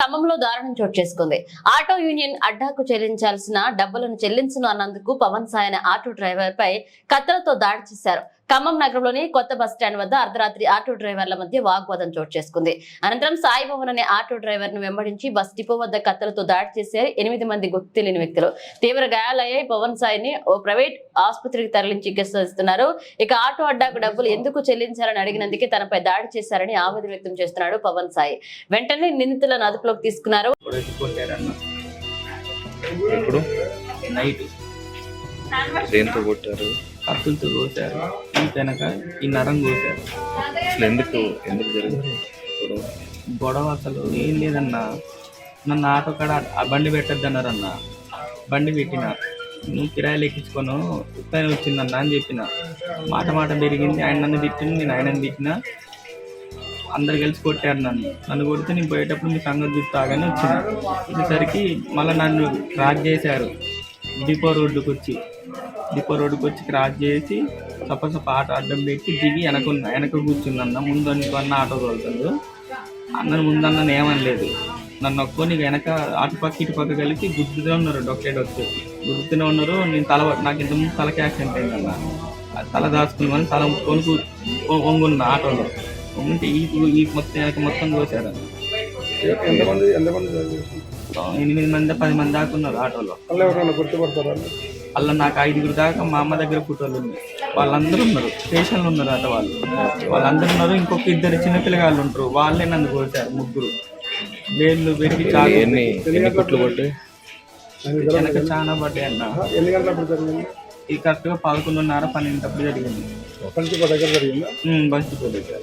ఖమ్మంలో దారుణం చోటు చేసుకుంది. ఆటో యూనియన్ అడ్డాకు చెల్లించాల్సిన డబ్బులను చెల్లించను అన్నందుకు పవన్ సాయన ఆటో డ్రైవర్ పై కత్తలతో దాడి చేశారు. ఖమ్మం నగరంలోని కొత్త బస్ స్టాండ్ వద్ద అర్ధరాత్రి ఆటో డ్రైవర్ల మధ్య వాగ్వాదం చోటు చేసుకుంది. అనంతరం సాయి భవన్ అనే ఆటో డ్రైవర్ను వెంబడించి బస్ డిపో వద్ద కత్తలతో దాడి చేశారు ఎనిమిది మంది గుర్తు తెలియని వ్యక్తులు. తీవ్ర గాయాలయ్యాయి. పవన్ సాయిని ఓ ప్రైవేట్ ఆసుపత్రికి తరలించి చికిత్స ఇస్తున్నారు ఇక ఆటో అడ్డాకు డబ్బులు ఎందుకు చెల్లించారని అడిగినందుకే తనపై దాడి చేశారని ఆవేదన వ్యక్తం చేస్తున్నాడు పవన్ సాయి. వెంటనే నిందితులను అదుపులోకి తీసుకున్నారు. ఎప్పుడు? నైట్. దేంతో కొట్టారు? కత్తులతో కోసారు ఈ వెనక ఈ నరం కోసారు అసలు ఎందుకు? ఎందుకు జరిగింది? గొడవ? గొడవ అసలు ఏం లేదన్న. నన్ను ఆటో కాడ ఆ బండి పెట్టద్దన్నారన్న. బండి పెట్టిన. నువ్వు కిరాయిలు ఎక్కించుకోను ఉత్తనే వచ్చిందన్న అని చెప్పిన. మాట మాట పెరిగింది. ఆయన నన్ను తిట్టిన నేను ఆయనని తిట్టిన. అందరు కలిసి కొట్టారు నన్ను. నన్ను కొడితే నేను పోయేటప్పుడు మీ సంగతి చూస్తాగానే వచ్చింది వచ్చేసరికి మళ్ళీ నన్ను క్రాక్ చేశారు. డిపో రోడ్డుకి వచ్చి. డిపో రోడ్డుకి వచ్చి క్రాస్ చేసి సప సప ఆటో అడ్డం పెట్టి దిగి వెనకున్న వెనక కూర్చున్న ముందు అనుకున్న ఆటో తోలుతాడు. అన్న ముందన్న ఏమనలేదు. నన్ను ఒక్కొని వెనక అటు పక్క ఇటు పక్క కలిపి ఉన్నారు డొక్కేట్ వచ్చి గుర్తునే ఉన్నారు. నేను తల నాకు ఇంత ముందు తలకి యాక్సిడెంట్ అయిందన్న ఆ తల దాచుకున్నామని తల కొనుక్కు వంగున్న ఆటోలో. ఉంటే ఈ ఈ మొత్తం వెనక మొత్తం కోసారు. ఎంతమంది ఎంతమంది? ఎనిమిది మంది పది మంది దాకా ఉన్నారు ఆటోలో. వాళ్ళు ఎవరైనా గుర్తుపడతారా? అలా నాకు ఐదుగురు దాకా మా అమ్మ దగ్గర ఫోటోలు ఉన్నాయి వాళ్ళందరూ ఉన్నారు స్టేషన్లో ఉన్నారు అట వాళ్ళు. వాళ్ళందరూ ఉన్నారు ఇంకొక ఇద్దరు చిన్నపిల్లగాళ్ళు ఉంటారు. వాళ్ళే నన్ను కోసారు ముగ్గురు. వేళ్ళు పెట్టి చాలు ఎన్ని ఎన్ని కుట్లు కొట్టాయి వెనక చాలా పడ్డాయి? అన్న. ఎన్ని గంటలప్పుడు జరిగింది? ఇది కరెక్ట్గా పదకొండున్నర పన్నెండు జరిగింది. దగ్గర జరిగిందా? బస్ డిపో దగ్గర